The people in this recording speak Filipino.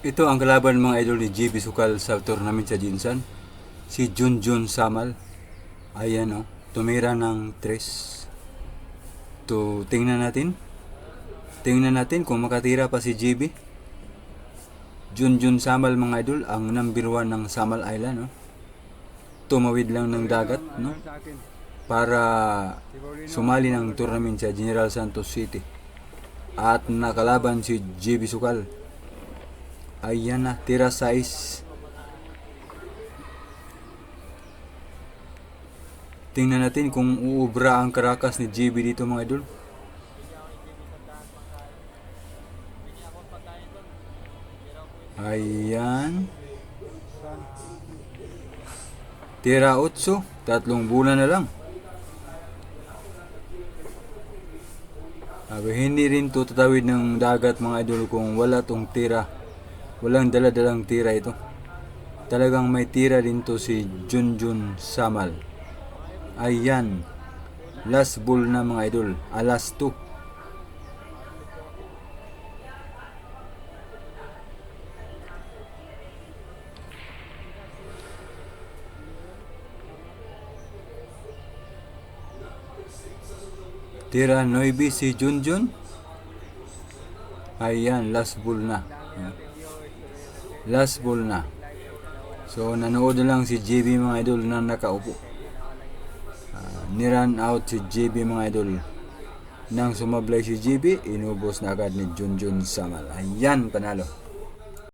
Ito ang kalaban mga idol ni JB Sukal sa tournament sa Jinsan. Si Junjun Samal. Ayan o. tumira ng 3. To, tingnan natin. Tingnan natin kung makatira pa si JB. Junjun Samal mga idol, ang number 1 ng Samal Island. No? Tumawid lang ng dagat no? para sumali ng tournament sa General Santos City. At nakalaban si JB Sukal. Ayan na, tira size. Tingnan natin kung uubra ang karakas ni JB dito mga idol. Ayan. Tira 8, tatlong bulan na lang. Sabi, hindi rin to tatawid ng dagat mga idol kung wala tong tira. Walang dala-dalang tira ito. Talagang may tira din to si Junjun Samal. Ayan. Last bull na mga idol. Alas 2. Tira 9 si Junjun. Ayan, last bull na. Last bull na. So, nanood na lang si JB mga idol na nakaupo. Ah, niran out si JB mga idol. Nang sumablay si JB, inubos na agad ni Junjun Samal. Ayan, panalo.